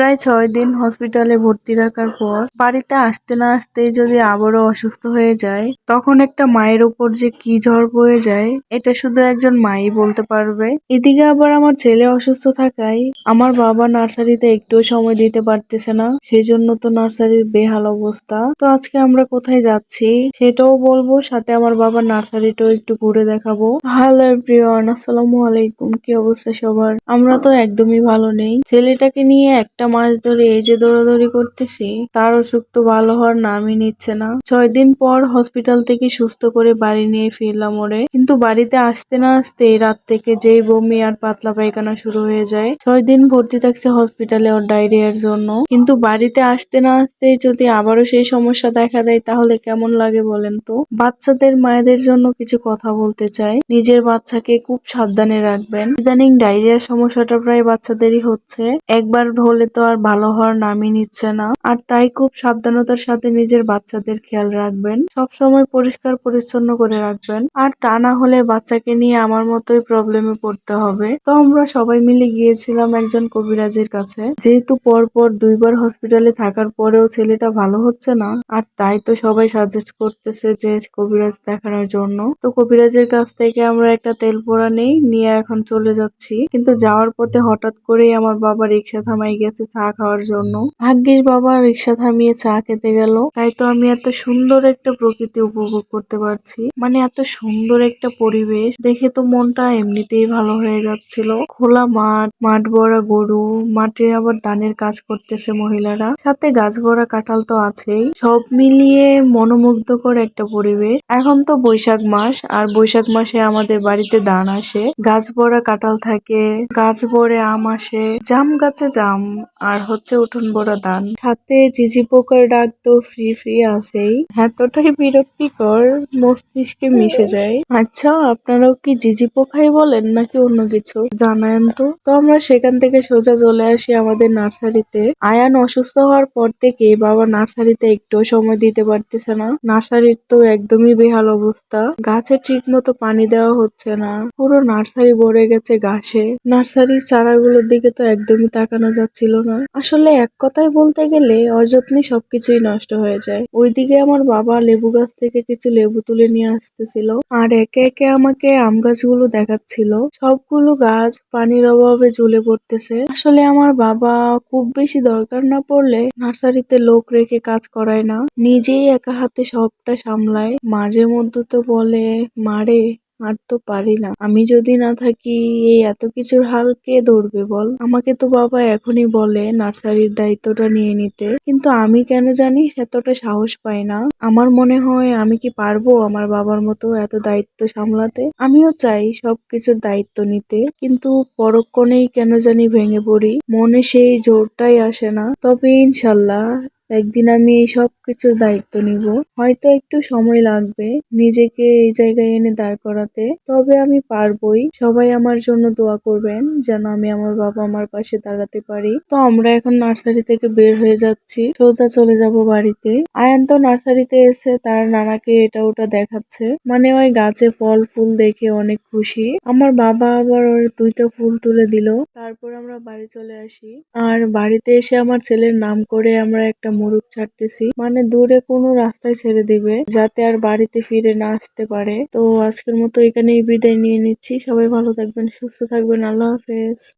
প্রায় ছয় দিন হসপিটালে ভর্তি রাখার পর বাড়িতে আসতে না আসতেই যদি আবারও অসুস্থ হয়ে যায়, তখন একটা মায়ের উপর যে কি ঝড় বয়ে যায়, এটা শুধু একজন মাই বলতে পারবে। এদিকে আবার আমার ছেলে অসুস্থ থাকায় আমার বাবা নার্সারিতে একটুও সময় দিতে পারতেছে না, সেজন্য তো নার্সারির বেহাল অবস্থা। তো আজকে আমরা কোথায় যাচ্ছি, সেটাও বলব, সাথে আমার বাবার নার্সারিটাও একটু ঘুরে দেখাবো। হ্যালো এভরিওয়ান, আসসালামু আলাইকুম, কি অবস্থা সবার? আমরা তো একদমই ভালো নেই। ছেলেটাকে নিয়ে একটা মাস ধরে এই যে দৌড়াদৌড়ি করতেছি, তার অসুখ তো ভালো হওয়ার নামই নিচ্ছে না। ছয় দিন পর হসপিটাল থেকে সুস্থ করে বাড়ি নিয়ে ফিরলাম ওরে। কিন্তু বাড়িতে আসতে না আসতে রাত থেকে যেই বমি আর পাতলা পায়খানা শুরু হয়ে যায়, ছয় দিন ভর্তি থাকছে হসপিটালে ওর ডায়রিয়ার জন্য। কিন্তু বাড়িতে আসতে না আসতে যদি আবারও সেই সমস্যা দেখা দেয়, তাহলে কেমন লাগে বলেন তো? বাচ্চাদের মায়েদের জন্য কিছু কথা বলতে চাই। নিজের বাচ্চাকে খুব সাবধানে রাখবেন। ইদানিং ডায়রিয়ার সমস্যাটা প্রায় বাচ্চাদেরই হচ্ছে। একবার হলে তো আর ভালো হওয়ার নামই নিচ্ছে না। আর তাই খুব সাবধানতার সাথে নিজের বাচ্চাদের খেয়াল রাখবেন। সব সময় পরিষ্কার পরিচ্ছন্ন করে রাখবেন। আর তা না হলে বাচ্চাকে নিয়ে আমার মতোই প্রবলেমে পড়তে হবে। তো আমরা সবাই মিলে গিয়েছিলাম একজন কবিরাজের কাছে। যেহেতু পর পর দুইবার হসপিটালে থাকার পরেও ছেলেটা ভালো হচ্ছে না, আর তাই তো সবাই সাজেস্ট করতেছে যে কবিরাজ দেখানোর জন্য। তো কবিরাজের কাছ থেকে আমরা একটা তেল পোড়া নেই, নিয়ে এখন চলে যাচ্ছি। কিন্তু যাওয়ার পথে হঠাৎ করেই আমার বাবা রিক্সা থামাই গেছে চা খাওয়ার জন্য। ভাগ্যিস বাবা রিক্সা থামিয়ে চা খেতে গেল। তাই তো আমি এত সুন্দর একটা প্রকৃতি উপভোগ করতে পারছি। মানে এত সুন্দর একটা পরিবেশ। দেখে তো মনটা এমনিতেই ভালো হয়ে যাচ্ছিল। খোলা মাঠ মাঠ ভরা গরু, মাঠে আবার ধানের কাজ করতেছে মহিলারা। সাথে গাছ ভরা কাঁঠাল তো আছেই। সব মিলিয়ে মনোমুগ্ধকর একটা পরিবেশ। এখন তো বৈশাখ মাস, আর বৈশাখ মাসে আমাদের বাড়িতে ধান আসে। গাছ ভরা কাঁঠাল থাকে, গাছ ভরে আম আসে। জাম গাছে জাম, আর হচ্ছে উঠোন ভরা ধান। সাথে ঝিঝি পোকার ডাক তো ফ্রি ফ্রি আছেই। এতটাই বিরক্তিকর, মস্তিষ্কে মিশে যায়। আচ্ছা আপনারাও কি জিজি পোখাই বলেন নাকি অন্য কিছু? জানায়েন তো। তো আমরা সেখান থেকে সোজা চলে আসি আমাদের নার্সারিতে। আয়ান অসুস্থ হওয়ার পর থেকে বাবা নার্সারিতে একটুও সময় দিতে পারতেছে না। নার্সারির তো একদমই বেহাল অবস্থা। গাছে ঠিক মতো পানি দেওয়া হচ্ছে না। পুরো নার্সারি ভরে গেছে ঘাসে। নার্সারির চারাগুলোর দিকে তো একদমই তাকানো যাচ্ছিল না। আসলে এক কথায় বলতে গেলে অযত্নে সবকিছুই নষ্ট হয়ে যায়। ওইদিকে আমার বাবা লেবু গাছ থেকে কিছু লেবু তুলে নিয়ে আসতেছিল। আর একে একে আমাকে আম গাছগুলো দেখাচ্ছিল। সবগুলো গাছ পানির অভাবে ঝুলে পড়তেছে। আসলে আমার বাবা খুব বেশি দরকার না পড়লে নার্সারিতে লোক রেখে কাজ করায় না। নিজেই একা হাতে সবটা সামলায়। মাঝে মধ্যে তো বলে, মারে আর তো পারি না। আমি যদি না থাকি, এই এত কিছুর হাল কে ধরবে বল? আমাকে তো বাবা এখনই বলে নার্সারির দায়িত্বটা নিয়ে নিতে। কিন্তু আমি কেন জানি এতটা সাহস পাই না। আমার মনে হয় আমি কি পারব আমার বাবার মতো এত দায়িত্ব সামলাতে? আমিও চাই সবকিছুর দায়িত্ব নিতে। কিন্তু পরক্ষণেই কেন জানি ভেঙে পড়ি। মনে সেই জোরটাই আসে না। তবে ইনশাল্লাহ একদিন আমি এই সব কিছুর দায়িত্ব নিব। হয়তো একটু সময় লাগবে নিজেকে এই জায়গায় এনে দাঁড় করাতে। তবে আমি পারবই। সবাই আমার জন্য দোয়া করবেন যেন আমি আমার বাবা আমার পাশে দাঁড়াতে পারি। তো আমরা এখন নার্সারি থেকে বের হয়ে যাচ্ছি। সোজা চলে যাব বাড়িতে। আয়ান তো নার্সারিতে এসে তার নানাকে এটা ওটা দেখাচ্ছে। মানে ওই গাছে ফল, ফুল দেখে অনেক খুশি। আমার বাবা আবার ওর দুইটা ফুল তুলে দিল। তারপর আমরা বাড়ি চলে আসি। আর বাড়িতে এসে আমার ছেলের নাম করে আমরা একটা মুরুখ ছাড়তেছি। মানে দূরে কোনো রাস্তায় ছেড়ে দিবে, যাতে আর বাড়িতে ফিরে না আসতে পারে। তো আজকের মতো এখানেই বিদায় নিয়ে নিচ্ছি। সবাই ভালো থাকবেন, সুস্থ থাকবেন। আল্লাহ হাফেজ।